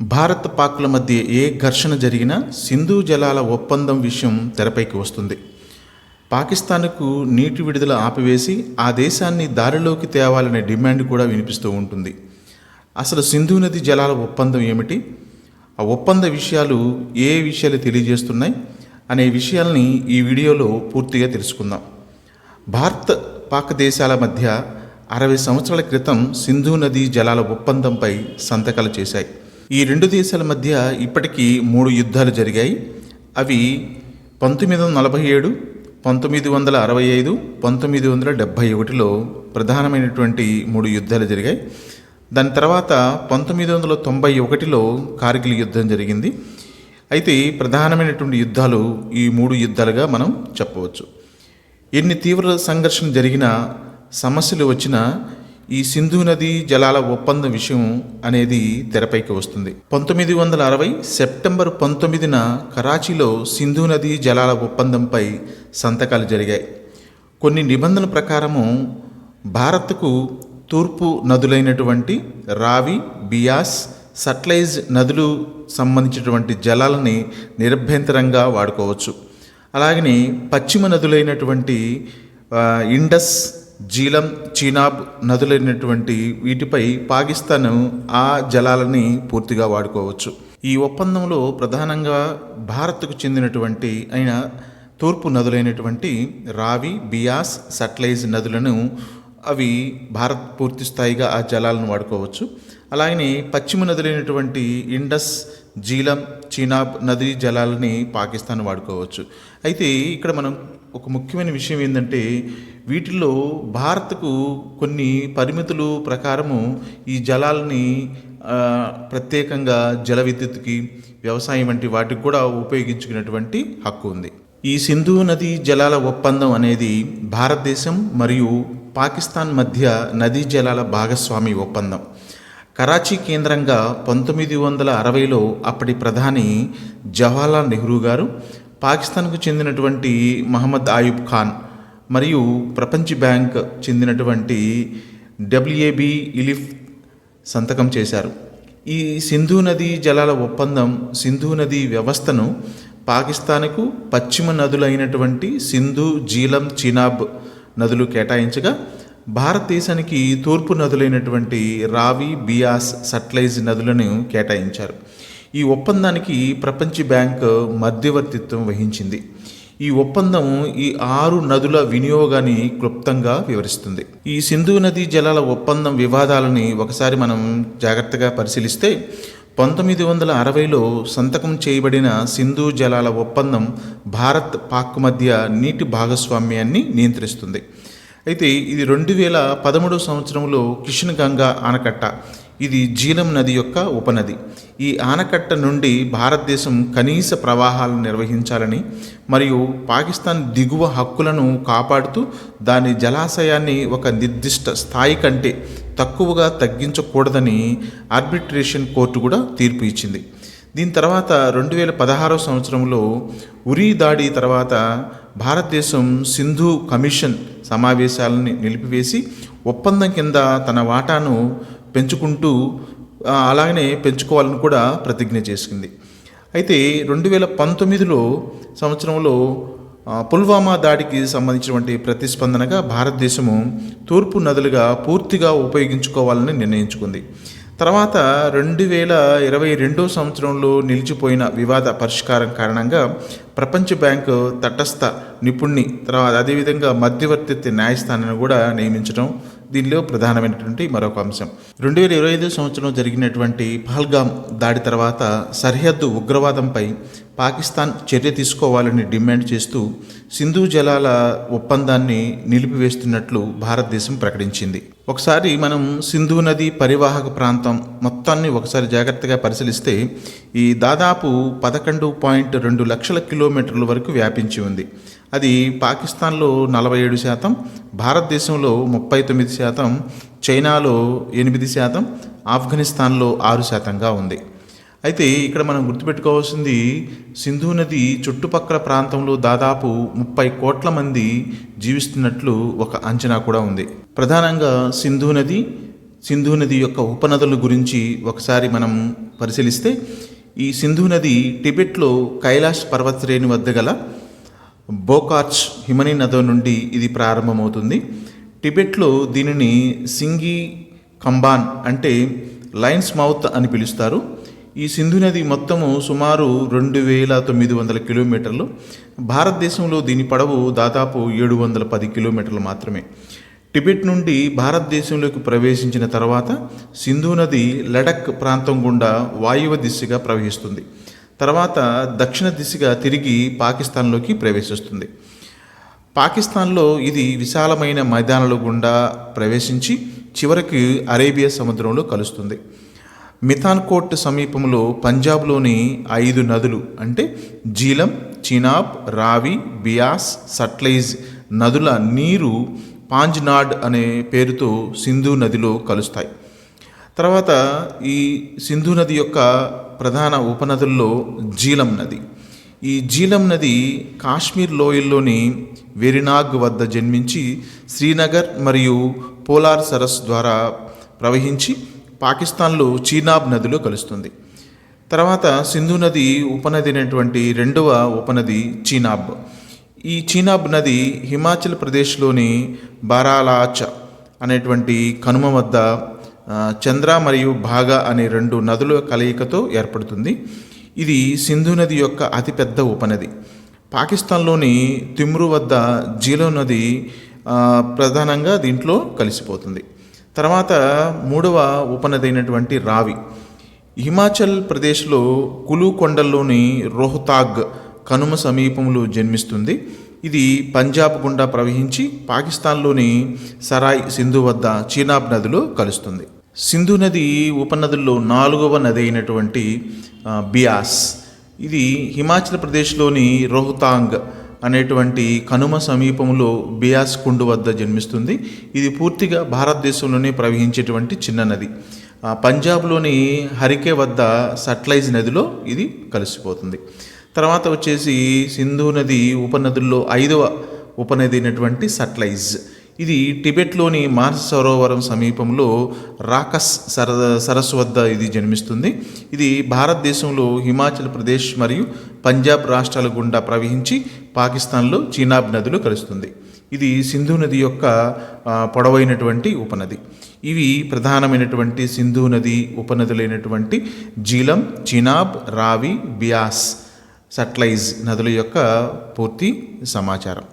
భారత్ పాక్ల మధ్య ఏ ఘర్షణ జరిగినా సింధు జలాల ఒప్పందం విషయం తెరపైకి వస్తుంది. పాకిస్తాన్కు నీటి విడుదల ఆపివేసి ఆ దేశాన్ని దారిలోకి తేవాలనే డిమాండ్ కూడా వినిపిస్తూ ఉంటుంది. అసలు సింధు నది జలాల ఒప్పందం ఏమిటి? ఆ ఒప్పంద విషయాలు ఏ విషయాలు తెలియజేస్తున్నాయి? అనే విషయాల్ని ఈ వీడియోలో పూర్తిగా తెలుసుకుందాం. భారత్ పాక్ దేశాల మధ్య అరవై సంవత్సరాల క్రితం సింధు నది జలాల ఒప్పందంపై సంతకాలు చేశాయి. ఈ రెండు దేశాల మధ్య ఇప్పటికీ మూడు యుద్ధాలు జరిగాయి. అవి పంతొమ్మిది వందల నలభై ఏడు పంతొమ్మిది వందల అరవై ఐదు పంతొమ్మిది వందల డెబ్భై ఒకటిలో ప్రధానమైనటువంటి మూడు యుద్ధాలు జరిగాయి. దాని తర్వాత పంతొమ్మిది వందల తొంభై ఒకటిలో కార్గిల్ యుద్ధం జరిగింది. అయితే ప్రధానమైనటువంటి యుద్ధాలు ఈ మూడు యుద్ధాలుగా మనం చెప్పవచ్చు. ఎన్ని తీవ్ర సంఘర్షణ జరిగినా సమస్యలు వచ్చినా ఈ సింధు నది జలాల ఒప్పందం విషయం అనేది తెరపైకి వస్తుంది. పంతొమ్మిది వందల అరవై సెప్టెంబర్ పంతొమ్మిదిన కరాచీలో సింధు నది జలాల ఒప్పందంపై సంతకాలు జరిగాయి. కొన్ని నిబంధనల ప్రకారము భారత్కు తూర్పు నదులైనటువంటి రావి బియాస్ సట్లైజ్ నదులు సంబంధించినటువంటి జలాలని నిరభ్యంతరంగా వాడుకోవచ్చు. అలాగనే పశ్చిమ నదులైనటువంటి ఇండస్ జీలం చీనాబ్ నదులైనటువంటి వీటిపై పాకిస్తాన్ ఆ జలాలని పూర్తిగా వాడుకోవచ్చు. ఈ ఒప్పందంలో ప్రధానంగా భారత్కు చెందినటువంటి అయిన తూర్పు నదులైనటువంటి రావి బియాస్ సట్లైజ్ నదులను అవి భారత్ పూర్తి స్థాయిగా ఆ జలాలను వాడుకోవచ్చు. అలాగనే పశ్చిమ నదులైనటువంటి ఇండస్ జీలం చీనాబ్ నదీ జలాలని పాకిస్తాన్ వాడుకోవచ్చు. అయితే ఇక్కడ మనం ఒక ముఖ్యమైన విషయం ఏంటంటే వీటిల్లో భారత్కు కొన్ని పరిమితులు ప్రకారము ఈ జలాల్ని ప్రత్యేకంగా జల విద్యుత్కి వ్యవసాయం వంటి వాటికి కూడా ఉపయోగించుకునేటువంటి హక్కు ఉంది. ఈ సింధు నదీ జలాల ఒప్పందం అనేది భారతదేశం మరియు పాకిస్తాన్ మధ్య నదీ జలాల భాగస్వామి ఒప్పందం. కరాచీ కేంద్రంగా పంతొమ్మిది వందల అరవైలో అప్పటి ప్రధాని జవహర్లాల్ నెహ్రూ గారు పాకిస్తాన్కు చెందినటువంటి మహమ్మద్ ఆయుబ్ ఖాన్ మరియు ప్రపంచ బ్యాంక్ చెందినటువంటి డబ్ల్యూఏబి ఇలిఫ్ సంతకం చేశారు. ఈ సింధు నదీ జలాల ఒప్పందం సింధు నదీ వ్యవస్థను పాకిస్తాన్కు పశ్చిమ నదులైనటువంటి సింధు జీలం చినాబ్ నదులు కేటాయించగా భారతదేశానికి తూర్పు నదులైనటువంటి రావి బియాస్ సట్లైజ్ నదులను కేటాయించారు. ఈ ఒప్పందానికి ప్రపంచ బ్యాంక్ మధ్యవర్తిత్వం వహించింది. ఈ ఒప్పందం ఈ ఆరు నదుల వినియోగాన్ని క్లుప్తంగా వివరిస్తుంది. ఈ సింధు నదీ జలాల ఒప్పందం వివాదాలని ఒకసారి మనం జాగ్రత్తగా పరిశీలిస్తే పంతొమ్మిది వందల అరవైలో సంతకం చేయబడిన సింధు జలాల ఒప్పందం భారత్ పాక్ మధ్య నీటి భాగస్వామ్యాన్ని నియంత్రిస్తుంది. అయితే ఇది రెండు వేల పదమూడవ సంవత్సరంలో కిషన్ గంగా ఆనకట్ట. ఇది జీలం నది యొక్క ఉపనది. ఈ ఆనకట్ట నుండి భారతదేశం కనీస ప్రవాహాలను నిర్వహించాలని మరియు పాకిస్తాన్ దిగువ హక్కులను కాపాడుతూ దాని జలాశయాన్ని ఒక నిర్దిష్ట స్థాయి కంటే తక్కువగా తగ్గించకూడదని ఆర్బిట్రేషన్ కోర్టు కూడా తీర్పు ఇచ్చింది. దీని తర్వాత రెండు వేల పదహారో సంవత్సరంలో ఉరీ దాడి తర్వాత భారతదేశం సింధు కమిషన్ సమావేశాలని నిలిపివేసి ఒప్పందం కింద తన వాటాను పెంచుకుంటూ అలాగనే పెంచుకోవాలని కూడా ప్రతిజ్ఞ చేసుకుంది అయితే రెండు వేల పంతొమ్మిదిలో సంవత్సరంలో పుల్వామా దాడికి సంబంధించినటువంటి ప్రతిస్పందనగా భారతదేశము తూర్పు నదులుగా పూర్తిగా ఉపయోగించుకోవాలని నిర్ణయించుకుంది. తర్వాత రెండు వేల ఇరవై రెండో సంవత్సరంలో నిలిచిపోయిన వివాద పరిష్కారం కారణంగా ప్రపంచ బ్యాంకు తటస్థ నిపుణ్ణి తర్వాత అదేవిధంగా మధ్యవర్తిత్వ న్యాయస్థానాన్ని కూడా నియమించడం దీనిలో ప్రధానమైనటువంటి మరొక అంశం. రెండు వేల ఇరవై ఐదు సంవత్సరం జరిగినటువంటి పహల్గామ్ దాడి తర్వాత సరిహద్దు ఉగ్రవాదంపై పాకిస్తాన్ చర్య తీసుకోవాలని డిమాండ్ చేస్తూ సింధు జలాల ఒప్పందాన్ని నిలిపివేస్తున్నట్లు భారతదేశం ప్రకటించింది. ఒకసారి మనం సింధు నది పరివాహక ప్రాంతం మొత్తాన్ని ఒకసారి జాగ్రత్తగా పరిశీలిస్తే ఈ దాదాపు పదకొండు పాయింట్ రెండు లక్షల కిలోమీటర్ల వరకు వ్యాపించి ఉంది. అది పాకిస్తాన్లో నలభై ఏడు శాతం భారతదేశంలో ముప్పై తొమ్మిది శాతం చైనాలో ఎనిమిది శాతం ఆఫ్ఘనిస్తాన్లో ఆరు శాతంగా ఉంది. అయితే ఇక్కడ మనం గుర్తుపెట్టుకోవాల్సింది సింధు నది చుట్టుపక్కల ప్రాంతంలో దాదాపు ముప్పై కోట్ల మంది జీవిస్తున్నట్లు ఒక అంచనా కూడా ఉంది. ప్రధానంగా సింధు నది సింధు నది యొక్క ఉపనదుల గురించి ఒకసారి మనం పరిశీలిస్తే ఈ సింధు నది టిబెట్లో కైలాష్ పర్వత శ్రేణి వద్ద గల బోకార్చ్ హిమనీ నది నుండి ఇది ప్రారంభమవుతుంది. టిబెట్లో దీనిని సింగి కంబాన్ అంటే లైన్స్ మౌత్ అని పిలుస్తారు. ఈ సింధు నది మొత్తము సుమారు రెండు వేల తొమ్మిది వందల కిలోమీటర్లు. భారతదేశంలో దీని పొడవు దాదాపు ఏడు వందల పది కిలోమీటర్లు మాత్రమే. టిబెట్ నుండి భారతదేశంలోకి ప్రవేశించిన తర్వాత సింధు నది లడక్ ప్రాంతం గుండా వాయువ దిశగా ప్రవహిస్తుంది. తర్వాత దక్షిణ దిశగా తిరిగి పాకిస్తాన్లోకి ప్రవేశిస్తుంది. పాకిస్తాన్లో ఇది విశాలమైన మైదానాల గుండా ప్రవేశించి చివరికి అరేబియా సముద్రంలో కలుస్తుంది. మిథాన్కోట్ సమీపంలో పంజాబ్లోని ఐదు నదులు అంటే జీలం చినాబ్ రావి బియాస్ సట్లైజ్ నదుల నీరు పాంజ్నాడ్ అనే పేరుతో సింధు నదిలో కలుస్తాయి. తర్వాత ఈ సింధు నది యొక్క ప్రధాన ఉపనదుల్లో జీలం నది. ఈ జీలం నది కాశ్మీర్ లోయల్లోని వెరినాగ్ వద్ద జన్మించి శ్రీనగర్ మరియు పోలార్ సరస్సు ద్వారా ప్రవహించి పాకిస్తాన్లో చీనాబ్ నదిలో కలుస్తుంది. తర్వాత సింధు నది ఉపనది అయినటువంటి రెండవ ఉపనది చీనాబ్. ఈ చీనాబ్ నది హిమాచల్ ప్రదేశ్లోని బారాలాచ అనేటువంటి కనుమ వద్ద చంద్ర మరియు భాగా అనే రెండు నదుల కలయికతో ఏర్పడుతుంది. ఇది సింధు నది యొక్క అతిపెద్ద ఉపనది. పాకిస్తాన్లోని తిమ్రు వద్ద జీలో నది ప్రధానంగా దీంట్లో కలిసిపోతుంది. తర్వాత మూడవ ఉపనది అయినటువంటి రావి. హిమాచల్ ప్రదేశ్లో కులు కొండల్లోని రోహతాగ్ కనుమ సమీపంలో జన్మిస్తుంది. ఇది పంజాబ్ గుండా ప్రవహించి పాకిస్తాన్లోని సరాయ్ సింధు వద్ద చీనాబ్ నదిలో కలుస్తుంది. సింధు నది ఉపనదుల్లో నాలుగవ నది అయినటువంటి బియాస్. ఇది హిమాచల్ ప్రదేశ్లోని రోహతాంగ్ అనేటువంటి కనుమ సమీపంలో బియాస్ కుండు వద్ద జన్మిస్తుంది. ఇది పూర్తిగా భారతదేశంలోనే ప్రవహించేటువంటి చిన్న నది. పంజాబ్లోని హరికే వద్ద సట్లైజ్ నదిలో ఇది కలిసిపోతుంది. తర్వాత వచ్చేసి సింధు నది ఉపనదుల్లో ఐదవ ఉపనది అయినటువంటి సట్లైజ్. ఇది టిబెట్లోని మానస సరోవరం సమీపంలో రాకస్ సర సరస్సు వద్ద ఇది జన్మిస్తుంది. ఇది భారతదేశంలో హిమాచల్ ప్రదేశ్ మరియు పంజాబ్ రాష్ట్రాల గుండా ప్రవహించి పాకిస్తాన్లో చీనాబ్ నదిలో కలుస్తుంది. ఇది సింధు నది యొక్క పొడవైనటువంటి ఉపనది. ఇవి ప్రధానమైనటువంటి సింధు నది ఉపనదులైనటువంటి జీలం చినాబ్ రావి బియాస్ సట్లైజ్ నదుల యొక్క పూర్తి సమాచారం.